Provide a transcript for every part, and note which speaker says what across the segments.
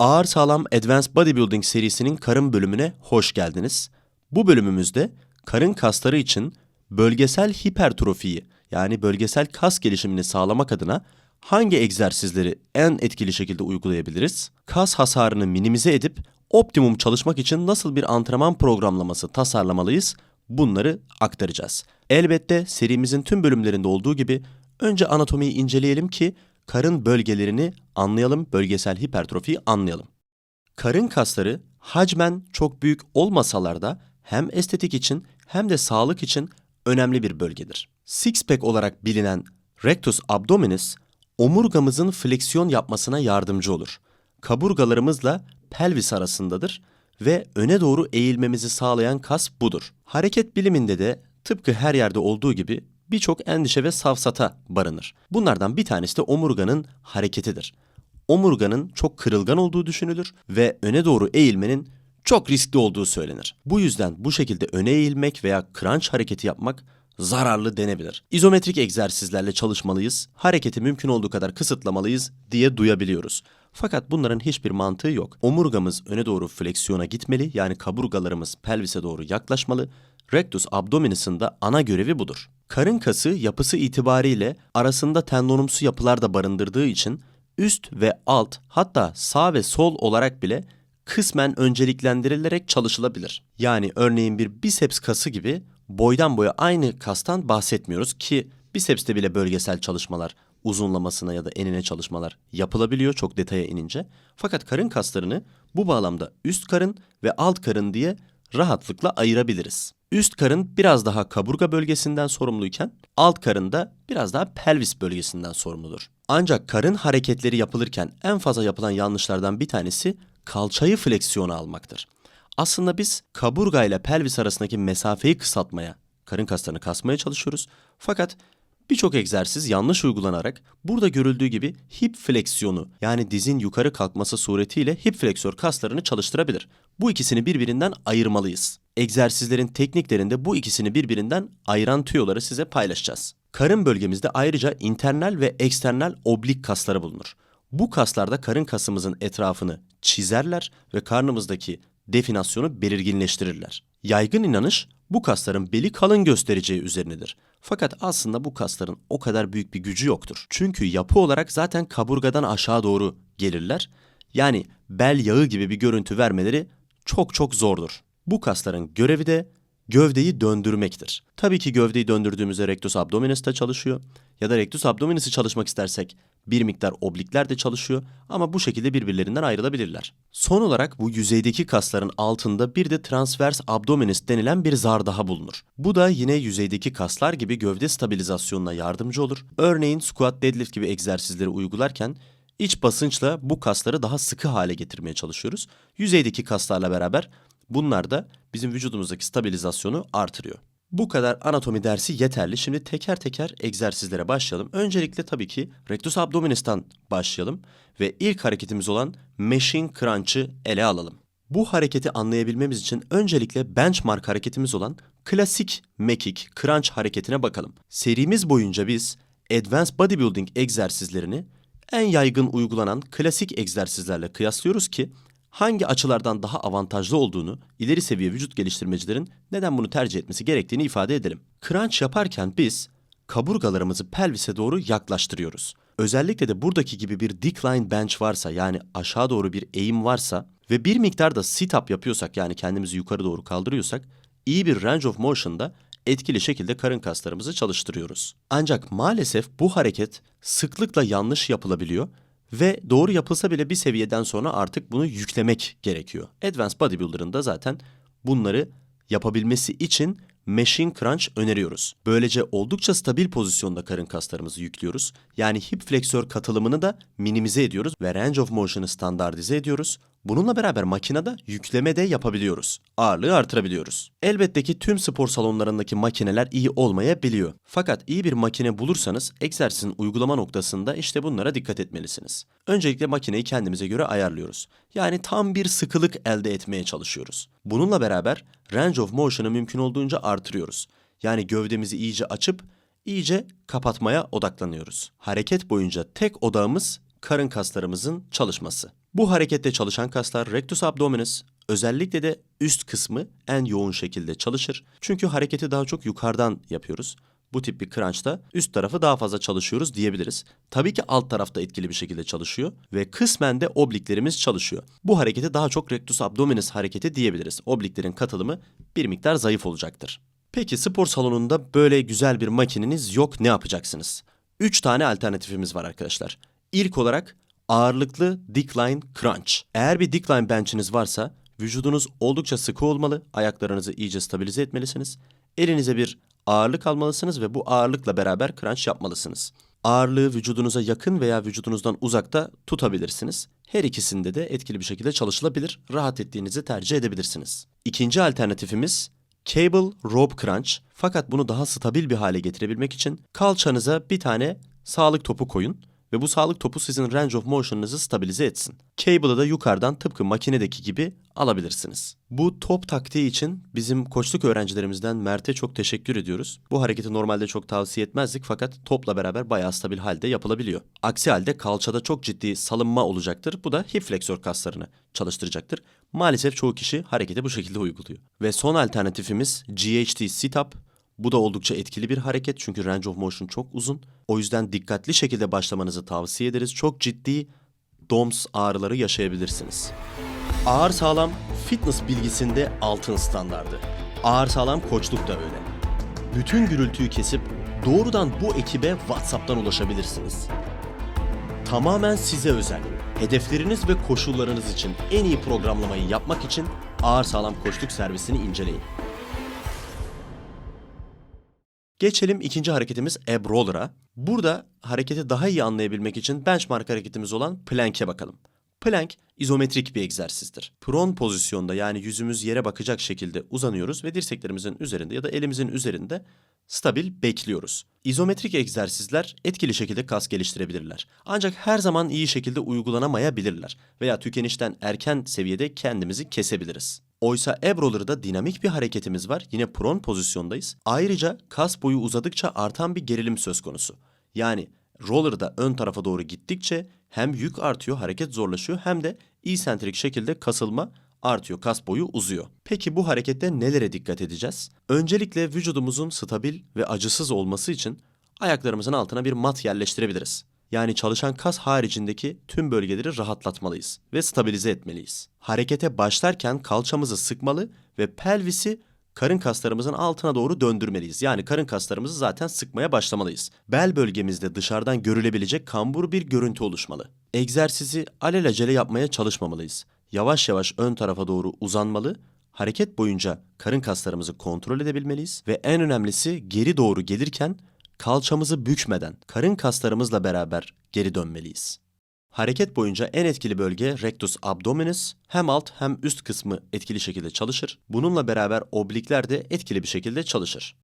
Speaker 1: Ağır Sağlam Advanced Bodybuilding serisinin karın bölümüne hoş geldiniz. Bu bölümümüzde karın kasları için bölgesel hipertrofiyi yani bölgesel kas gelişimini sağlamak adına hangi egzersizleri en etkili şekilde uygulayabiliriz? Kas hasarını minimize edip optimum çalışmak için nasıl bir antrenman programlaması tasarlamalıyız? Bunları aktaracağız. Elbette serimizin tüm bölümlerinde olduğu gibi önce anatomiyi inceleyelim ki karın bölgelerini anlayalım, bölgesel hipertrofiyi anlayalım. Karın kasları hacmen çok büyük olmasalar da hem estetik için hem de sağlık için önemli bir bölgedir. Six pack olarak bilinen rectus abdominis omurgamızın fleksiyon yapmasına yardımcı olur. Kaburgalarımızla pelvis arasındadır ve öne doğru eğilmemizi sağlayan kas budur. Hareket biliminde de tıpkı her yerde olduğu gibi birçok endişe ve safsata barınır. Bunlardan bir tanesi de omurganın hareketidir. Omurganın çok kırılgan olduğu düşünülür ve öne doğru eğilmenin çok riskli olduğu söylenir. Bu yüzden bu şekilde öne eğilmek veya crunch hareketi yapmak zararlı denebilir. İzometrik egzersizlerle çalışmalıyız, hareketi mümkün olduğu kadar kısıtlamalıyız diye duyabiliyoruz. Fakat bunların hiçbir mantığı yok. Omurgamız öne doğru fleksiyona gitmeli yani kaburgalarımız pelvise doğru yaklaşmalı. Rectus abdominis'in de ana görevi budur. Karın kası yapısı itibariyle arasında tendonumsu yapılar da barındırdığı için üst ve alt hatta sağ ve sol olarak bile kısmen önceliklendirilerek çalışılabilir. Yani örneğin bir biceps kası gibi boydan boya aynı kastan bahsetmiyoruz ki bicepste bile bölgesel çalışmalar uzunlamasına ya da enine çalışmalar yapılabiliyor çok detaya inince. Fakat karın kaslarını bu bağlamda üst karın ve alt karın diye rahatlıkla ayırabiliriz. Üst karın biraz daha kaburga bölgesinden sorumluyken alt karın da biraz daha pelvis bölgesinden sorumludur. Ancak karın hareketleri yapılırken en fazla yapılan yanlışlardan bir tanesi kalçayı fleksiyona almaktır. Aslında biz kaburga ile pelvis arasındaki mesafeyi kısaltmaya, karın kaslarını kasmaya çalışıyoruz. Fakat birçok egzersiz yanlış uygulanarak burada görüldüğü gibi hip fleksiyonu yani dizin yukarı kalkması suretiyle hip fleksör kaslarını çalıştırabilir. Bu ikisini birbirinden ayırmalıyız. Egzersizlerin tekniklerinde bu ikisini birbirinden ayıran tüyoları size paylaşacağız. Karın bölgemizde ayrıca internal ve eksternal oblik kasları bulunur. Bu kaslarda karın kasımızın etrafını çizerler ve karnımızdaki definasyonu belirginleştirirler. Yaygın inanış bu kasların beli kalın göstereceği üzerinedir. Fakat aslında bu kasların o kadar büyük bir gücü yoktur. Çünkü yapı olarak zaten kaburgadan aşağı doğru gelirler. Yani bel yağı gibi bir görüntü vermeleri çok çok zordur. Bu kasların görevi de gövdeyi döndürmektir. Tabii ki gövdeyi döndürdüğümüzde rectus abdominis de çalışıyor. Ya da rectus abdominis'i çalışmak istersek bir miktar oblikler de çalışıyor ama bu şekilde birbirlerinden ayrılabilirler. Son olarak bu yüzeydeki kasların altında bir de transvers abdominis denilen bir zar daha bulunur. Bu da yine yüzeydeki kaslar gibi gövde stabilizasyonuna yardımcı olur. Örneğin squat deadlift gibi egzersizleri uygularken iç basınçla bu kasları daha sıkı hale getirmeye çalışıyoruz. Yüzeydeki kaslarla beraber bunlar da bizim vücudumuzdaki stabilizasyonu artırıyor. Bu kadar anatomi dersi yeterli. Şimdi teker teker egzersizlere başlayalım. Öncelikle tabii ki rectus abdominis'ten başlayalım ve ilk hareketimiz olan machine crunch'ı ele alalım. Bu hareketi anlayabilmemiz için öncelikle benchmark hareketimiz olan klasik mekik crunch hareketine bakalım. Serimiz boyunca biz advanced bodybuilding egzersizlerini en yaygın uygulanan klasik egzersizlerle kıyaslıyoruz ki hangi açılardan daha avantajlı olduğunu ileri seviye vücut geliştirmecilerin neden bunu tercih etmesi gerektiğini ifade edelim. Crunch yaparken biz kaburgalarımızı pelvise doğru yaklaştırıyoruz. Özellikle de buradaki gibi bir decline bench varsa yani aşağı doğru bir eğim varsa ve bir miktar da sit up yapıyorsak yani kendimizi yukarı doğru kaldırıyorsak iyi bir range of motion'da etkili şekilde karın kaslarımızı çalıştırıyoruz. Ancak maalesef bu hareket sıklıkla yanlış yapılabiliyor ve doğru yapılsa bile bir seviyeden sonra artık bunu yüklemek gerekiyor. Advanced Bodybuilder'ın da zaten bunları yapabilmesi için machine crunch öneriyoruz. Böylece oldukça stabil pozisyonda karın kaslarımızı yüklüyoruz. Yani hip fleksör katılımını da minimize ediyoruz ve range of motion'ı standartize ediyoruz. Bununla beraber makinede yükleme de yapabiliyoruz. Ağırlığı artırabiliyoruz. Elbette ki tüm spor salonlarındaki makineler iyi olmayabiliyor. Fakat iyi bir makine bulursanız egzersizin uygulama noktasında işte bunlara dikkat etmelisiniz. Öncelikle makineyi kendimize göre ayarlıyoruz. Yani tam bir sıkılık elde etmeye çalışıyoruz. Bununla beraber range of motion'ı mümkün olduğunca artırıyoruz. Yani gövdemizi iyice açıp iyice kapatmaya odaklanıyoruz. Hareket boyunca tek odağımız karın kaslarımızın çalışması. Bu harekette çalışan kaslar rectus abdominis özellikle de üst kısmı en yoğun şekilde çalışır. Çünkü hareketi daha çok yukarıdan yapıyoruz. Bu tip bir crunch'ta üst tarafı daha fazla çalışıyoruz diyebiliriz. Tabii ki alt tarafta etkili bir şekilde çalışıyor ve kısmen de obliklerimiz çalışıyor. Bu hareketi daha çok rectus abdominis hareketi diyebiliriz. Obliklerin katılımı bir miktar zayıf olacaktır. Peki spor salonunda böyle güzel bir makineniz yok ne yapacaksınız? 3 tane alternatifimiz var arkadaşlar. İlk olarak ağırlıklı decline crunch. Eğer bir decline bench'iniz varsa vücudunuz oldukça sıkı olmalı, ayaklarınızı iyice stabilize etmelisiniz. Elinize bir ağırlık almalısınız ve bu ağırlıkla beraber crunch yapmalısınız. Ağırlığı vücudunuza yakın veya vücudunuzdan uzakta tutabilirsiniz. Her ikisinde de etkili bir şekilde çalışılabilir. Rahat ettiğinizi tercih edebilirsiniz. İkinci alternatifimiz Cable Rope Crunch. Fakat bunu daha stabil bir hale getirebilmek için kalçanıza bir tane sağlık topu koyun ve bu sağlık topu sizin range of motion'ınızı stabilize etsin. Cable'ı da yukarıdan tıpkı makinedeki gibi alabilirsiniz. Bu top taktiği için bizim koçluk öğrencilerimizden Mert'e çok teşekkür ediyoruz. Bu hareketi normalde çok tavsiye etmezdik fakat topla beraber bayağı stabil halde yapılabiliyor. Aksi halde kalçada çok ciddi salınma olacaktır. Bu da hip fleksör kaslarını çalıştıracaktır. Maalesef çoğu kişi hareketi bu şekilde uyguluyor. Ve son alternatifimiz GHT sit-up. Bu da oldukça etkili bir hareket çünkü range of motion çok uzun. O yüzden dikkatli şekilde başlamanızı tavsiye ederiz. Çok ciddi DOMS ağrıları yaşayabilirsiniz. Ağır sağlam fitness bilgisinde altın standardı. Ağır sağlam koçluk da öyle. Bütün gürültüyü kesip doğrudan bu ekibe WhatsApp'tan ulaşabilirsiniz. Tamamen size özel. Hedefleriniz ve koşullarınız için en iyi programlamayı yapmak için Ağır Sağlam Koçluk servisini inceleyin. Geçelim ikinci hareketimiz ab roller'a. Burada hareketi daha iyi anlayabilmek için benchmark hareketimiz olan plank'e bakalım. Plank izometrik bir egzersizdir. Prone pozisyonda yani yüzümüz yere bakacak şekilde uzanıyoruz ve dirseklerimizin üzerinde ya da elimizin üzerinde stabil bekliyoruz. İzometrik egzersizler etkili şekilde kas geliştirebilirler. Ancak her zaman iyi şekilde uygulanamayabilirler veya tükenişten erken seviyede kendimizi kesebiliriz. Oysa ab roller'da dinamik bir hareketimiz var. Yine prone pozisyondayız. Ayrıca kas boyu uzadıkça artan bir gerilim söz konusu. Yani roller'da ön tarafa doğru gittikçe hem yük artıyor, hareket zorlaşıyor hem de eccentric şekilde kasılma artıyor, kas boyu uzuyor. Peki bu harekette nelere dikkat edeceğiz? Öncelikle vücudumuzun stabil ve acısız olması için ayaklarımızın altına bir mat yerleştirebiliriz. Yani çalışan kas haricindeki tüm bölgeleri rahatlatmalıyız ve stabilize etmeliyiz. Harekete başlarken kalçamızı sıkmalı ve pelvisi karın kaslarımızın altına doğru döndürmeliyiz. Yani karın kaslarımızı zaten sıkmaya başlamalıyız. Bel bölgemizde dışarıdan görülebilecek kambur bir görüntü oluşmalı. Egzersizi alelacele yapmaya çalışmamalıyız. Yavaş yavaş ön tarafa doğru uzanmalı, hareket boyunca karın kaslarımızı kontrol edebilmeliyiz ve en önemlisi geri doğru gelirken kalçamızı bükmeden karın kaslarımızla beraber geri dönmeliyiz. Hareket boyunca en etkili bölge rectus abdominis hem alt hem üst kısmı etkili şekilde çalışır. Bununla beraber oblikler de etkili bir şekilde çalışır.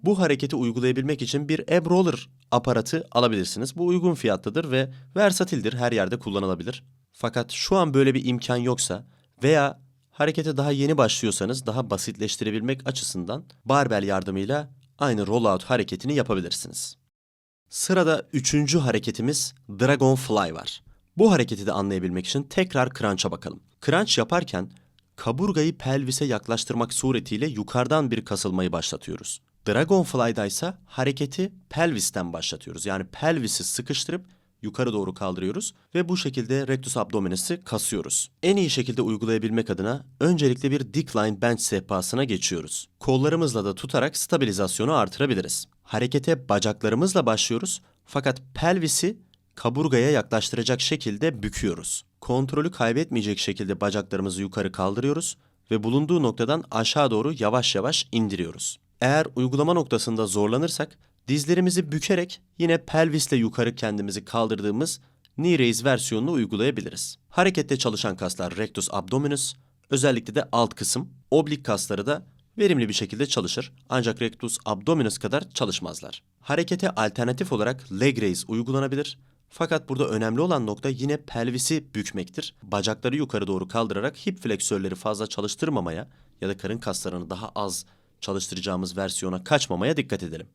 Speaker 1: Bu hareketi uygulayabilmek için bir ab roller aparatı alabilirsiniz. Bu uygun fiyatlıdır ve versatildir, her yerde kullanılabilir. Fakat şu an böyle bir imkan yoksa veya harekete daha yeni başlıyorsanız daha basitleştirebilmek açısından barbell yardımıyla aynı rollout hareketini yapabilirsiniz. Sırada üçüncü hareketimiz Dragonfly var. Bu hareketi de anlayabilmek için tekrar crunch'a bakalım. Crunch yaparken kaburgayı pelvise yaklaştırmak suretiyle yukarıdan bir kasılmayı başlatıyoruz. Dragonfly'da ise hareketi pelvisten başlatıyoruz. Yani pelvisi sıkıştırıp yukarı doğru kaldırıyoruz ve bu şekilde rectus abdominis'i kasıyoruz. En iyi şekilde uygulayabilmek adına öncelikle bir decline bench sehpasına geçiyoruz. Kollarımızla da tutarak stabilizasyonu artırabiliriz. Harekete bacaklarımızla başlıyoruz fakat pelvisi kaburgaya yaklaştıracak şekilde büküyoruz. Kontrolü kaybetmeyecek şekilde bacaklarımızı yukarı kaldırıyoruz ve bulunduğu noktadan aşağı doğru yavaş yavaş indiriyoruz. Eğer uygulama noktasında zorlanırsak dizlerimizi bükerek yine pelvisle yukarı kendimizi kaldırdığımız knee raise versiyonunu uygulayabiliriz. Harekette çalışan kaslar rectus abdominis, özellikle de alt kısım, oblik kasları da verimli bir şekilde çalışır ancak rectus abdominis kadar çalışmazlar. Harekete alternatif olarak leg raise uygulanabilir fakat burada önemli olan nokta yine pelvisi bükmektir. Bacakları yukarı doğru kaldırarak hip fleksörleri fazla çalıştırmamaya ya da karın kaslarını daha az çalıştıracağımız versiyona kaçmamaya dikkat edelim.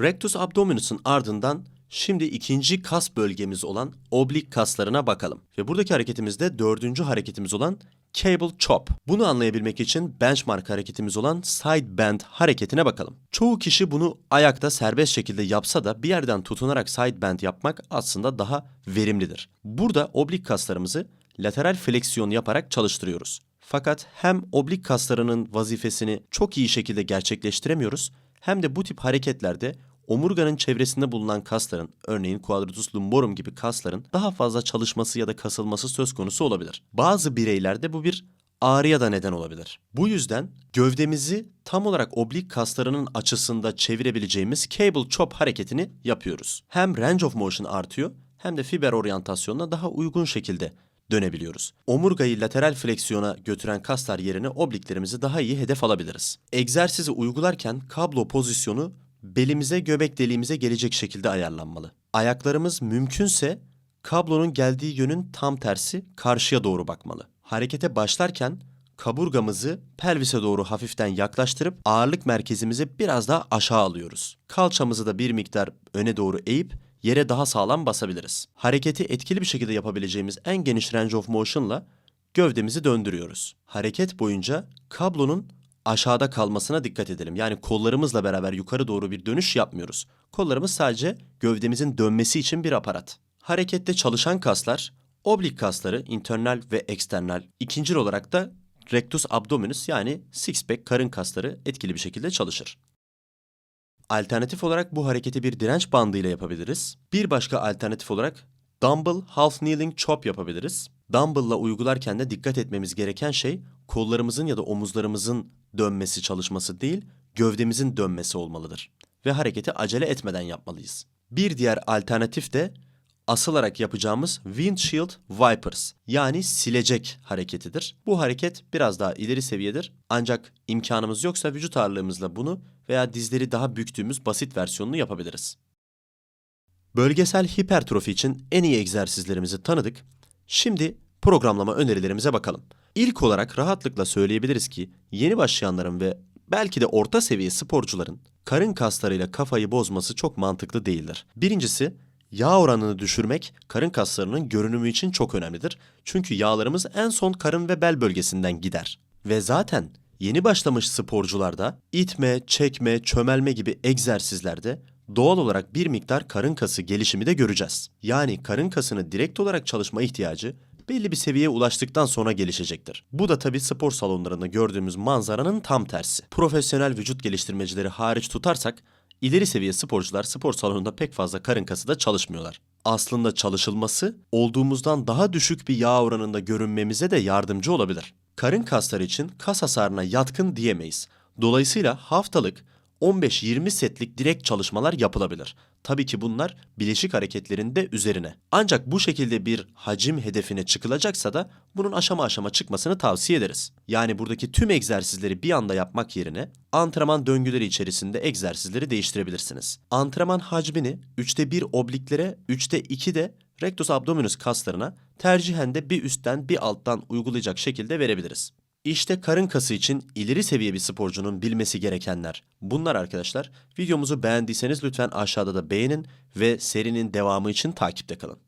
Speaker 1: Rectus abdominis'in ardından Şimdi ikinci kas bölgemiz olan oblik kaslarına bakalım. Ve buradaki hareketimizde dördüncü hareketimiz olan cable chop. Bunu anlayabilmek için benchmark hareketimiz olan side bend hareketine bakalım. Çoğu kişi bunu ayakta serbest şekilde yapsa da bir yerden tutunarak side bend yapmak aslında daha verimlidir. Burada oblik kaslarımızı lateral fleksiyon yaparak çalıştırıyoruz. Fakat hem oblik kaslarının vazifesini çok iyi şekilde gerçekleştiremiyoruz hem de bu tip hareketlerde omurganın çevresinde bulunan kasların, örneğin quadratus lumborum gibi kasların daha fazla çalışması ya da kasılması söz konusu olabilir. Bazı bireylerde bu bir ağrıya da neden olabilir. Bu yüzden gövdemizi tam olarak oblik kaslarının açısında çevirebileceğimiz cable chop hareketini yapıyoruz. Hem range of motion artıyor hem de fiber oryantasyonuna daha uygun şekilde dönebiliyoruz. Omurgayı lateral fleksiyona götüren kaslar yerine obliklerimizi daha iyi hedef alabiliriz. Egzersizi uygularken kablo pozisyonu belimize göbek deliğimize gelecek şekilde ayarlanmalı. Ayaklarımız mümkünse kablonun geldiği yönün tam tersi karşıya doğru bakmalı. Harekete başlarken kaburgamızı pelvise doğru hafiften yaklaştırıp ağırlık merkezimizi biraz daha aşağı alıyoruz. Kalçamızı da bir miktar öne doğru eğip yere daha sağlam basabiliriz. Hareketi etkili bir şekilde yapabileceğimiz en geniş range of motion'la gövdemizi döndürüyoruz. Hareket boyunca kablonun aşağıda kalmasına dikkat edelim. Yani kollarımızla beraber yukarı doğru bir dönüş yapmıyoruz. Kollarımız sadece gövdemizin dönmesi için bir aparat. Harekette çalışan kaslar, oblik kasları, internal ve eksternal. İkincil olarak da rectus abdominis yani six pack karın kasları etkili bir şekilde çalışır. Alternatif olarak bu hareketi bir direnç bandı ile yapabiliriz. Bir başka alternatif olarak dumbbell half kneeling chop yapabiliriz. Dumbbell'la uygularken de dikkat etmemiz gereken şey kollarımızın ya da omuzlarımızın dönmesi çalışması değil, gövdemizin dönmesi olmalıdır. Ve hareketi acele etmeden yapmalıyız. Bir diğer alternatif de asılarak yapacağımız windshield wipers yani silecek hareketidir. Bu hareket biraz daha ileri seviyedir. Ancak imkanımız yoksa vücut ağırlığımızla bunu veya dizleri daha büktüğümüz basit versiyonunu yapabiliriz. Bölgesel hipertrofi için en iyi egzersizlerimizi tanıdık. Şimdi programlama önerilerimize bakalım. İlk olarak rahatlıkla söyleyebiliriz ki yeni başlayanların ve belki de orta seviye sporcuların karın kaslarıyla kafayı bozması çok mantıklı değildir. Birincisi yağ oranını düşürmek karın kaslarının görünümü için çok önemlidir. Çünkü yağlarımız en son karın ve bel bölgesinden gider. Ve zaten yeni başlamış sporcularda itme, çekme, çömelme gibi egzersizlerde doğal olarak bir miktar karın kası gelişimi de göreceğiz. Yani karın kasını direkt olarak çalışma ihtiyacı belli bir seviyeye ulaştıktan sonra gelişecektir. Bu da tabii spor salonlarında gördüğümüz manzaranın tam tersi. Profesyonel vücut geliştirmecileri hariç tutarsak ileri seviye sporcular spor salonunda pek fazla karın kası da çalışmıyorlar. Aslında çalışılması olduğumuzdan daha düşük bir yağ oranında görünmemize de yardımcı olabilir. Karın kasları için kas hasarına yatkın diyemeyiz. Dolayısıyla haftalık 15-20 setlik direkt çalışmalar yapılabilir. Tabii ki bunlar bileşik hareketlerin de üzerine. Ancak bu şekilde bir hacim hedefine çıkılacaksa da bunun aşama aşama çıkmasını tavsiye ederiz. Yani buradaki tüm egzersizleri bir anda yapmak yerine antrenman döngüleri içerisinde egzersizleri değiştirebilirsiniz. Antrenman hacmini 3'te 1 obliklere, 3'te 2 de rectus abdominis kaslarına tercihen de bir üstten bir alttan uygulayacak şekilde verebiliriz. İşte karın kası için ileri seviye bir sporcunun bilmesi gerekenler. Bunlar arkadaşlar. Videomuzu beğendiyseniz lütfen aşağıda da beğenin ve serinin devamı için takipte kalın.